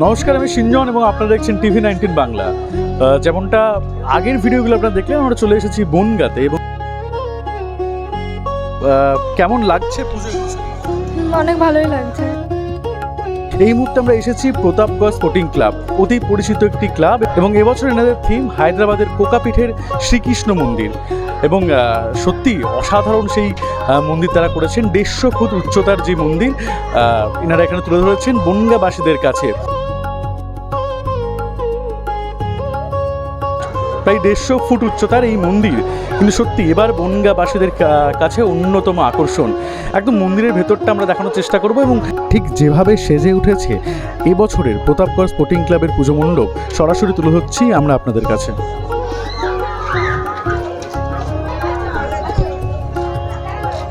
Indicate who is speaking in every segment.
Speaker 1: নমস্কার আমি সিঞ্জন এবং আপনারা দেখছেন টিভি নাইনটিন বাংলা। যেমনটা আগের ভিডিওগুলো আপনারা দেখলেন আমরা চলে এসেছি বনগাতে এবং কেমন লাগছে পুজো
Speaker 2: অনেক ভালোই লাগছে।
Speaker 1: এই মুহূর্তে আমরা এসেছি প্রতাপগড় স্পোর্টিং ক্লাব অতি পরিচিত একটি ক্লাব এবং এবছর এনাদের থিম হায়দ্রাবাদের কোকাপীঠের শ্রীকৃষ্ণ মন্দির। এবং সত্যি অসাধারণ সেই মন্দির তারা করেছেন দেড়শো ফুট উচ্চতার যে মন্দির আহ, এনারা এখানে তুলে ধরেছেন বনগাবাসীদের কাছে। প্রায় দেড়শো ফুট উচ্চতার এই মন্দির। কিন্তু সত্যি এবার বনগাবাসীদের কাছে অন্যতম আকর্ষণ। একদম মন্দিরের ভেতরটা আমরা দেখানোর চেষ্টা করব এবং ঠিক যেভাবে সেজে উঠেছে এবছরের প্রতাপগড় স্পোর্টিং ক্লাবের পুজো মণ্ডপ, সরাসরি তুলে ধরছি আমরা আপনাদের কাছে।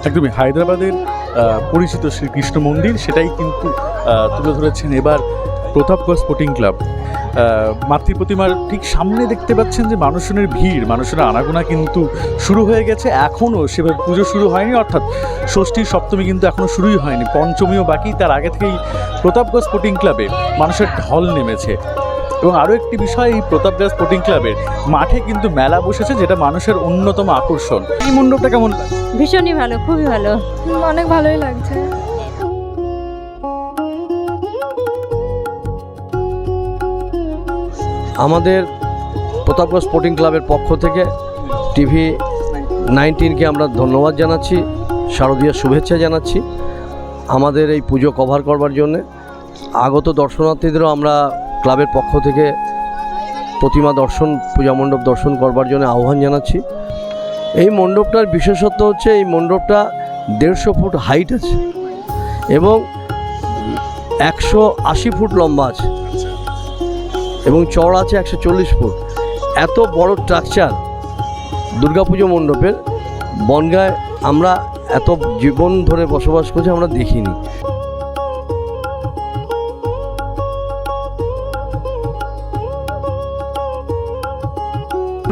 Speaker 1: একদমই হায়দ্রাবাদের পরিচিত শ্রীকৃষ্ণ মন্দির, সেটাই কিন্তু তুলে ধরেছেন এবার প্রতাপগড় স্পোর্টিং ক্লাব। মাতৃ প্রতিমার ঠিক সামনে দেখতে পাচ্ছেন যে মানুষজনের ভিড় মানুষের আনাগোনা কিন্তু শুরু হয়ে গেছে এখনও সেভাবে পুজো শুরু হয়নি অর্থাৎ ষষ্ঠী সপ্তমী কিন্তু এখনও শুরুই হয়নি পঞ্চমীও বাকি তার আগে থেকেই প্রতাপগড় স্পোর্টিং ক্লাবে মানুষের ঢল নেমেছে। এবং আরও একটি বিষয় এই প্রতাপগড় স্পোর্টিং ক্লাবের মাঠে কিন্তু মেলা বসেছে যেটা মানুষের অন্যতম আকর্ষণ। এই মণ্ডপটা কেমন
Speaker 3: ভীষণই ভালো খুবই ভালো।
Speaker 2: অনেক ভালোই লাগছে।
Speaker 4: আমাদের প্রতাপগড় স্পোর্টিং ক্লাবের পক্ষ থেকে টিভি নাইনটিনকে আমরা ধন্যবাদ জানাচ্ছি, শারদীয় শুভেচ্ছা জানাচ্ছি। আমাদের এই পুজো কভার করবার জন্যে আগত দর্শনার্থীদেরও আমরা ক্লাবের পক্ষ থেকে প্রতিমা দর্শন, পূজা মণ্ডপ দর্শন করবার জন্য আহ্বান জানাচ্ছি। এই মণ্ডপটার বিশেষত্ব হচ্ছে এই মণ্ডপটা দেড়শো ফুট হাইট আছে এবং একশো আশি ফুট লম্বা আছে। এবং চড় আছে একশো চল্লিশ ফুট। এত বড় স্ট্রাকচার দুর্গাপুজো মণ্ডপের, বনগায় আমরা এত জীবন ধরে বসবাস করছি, আমরা দেখিনি।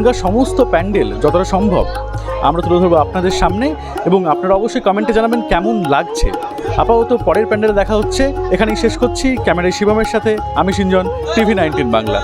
Speaker 1: এখানকার সমস্ত প্যান্ডেল যতটা সম্ভব আমরা তুলে ধরবো আপনাদের সামনে এবং আপনারা অবশ্যই কমেন্টে জানাবেন কেমন লাগছে। আপাতত পরের প্যান্ডেলে দেখা হচ্ছে। এখানেই শেষ করছি। ক্যামেরায় শিবমের সাথে আমি সিঞ্জন টিভি নাইনটিন বাংলা।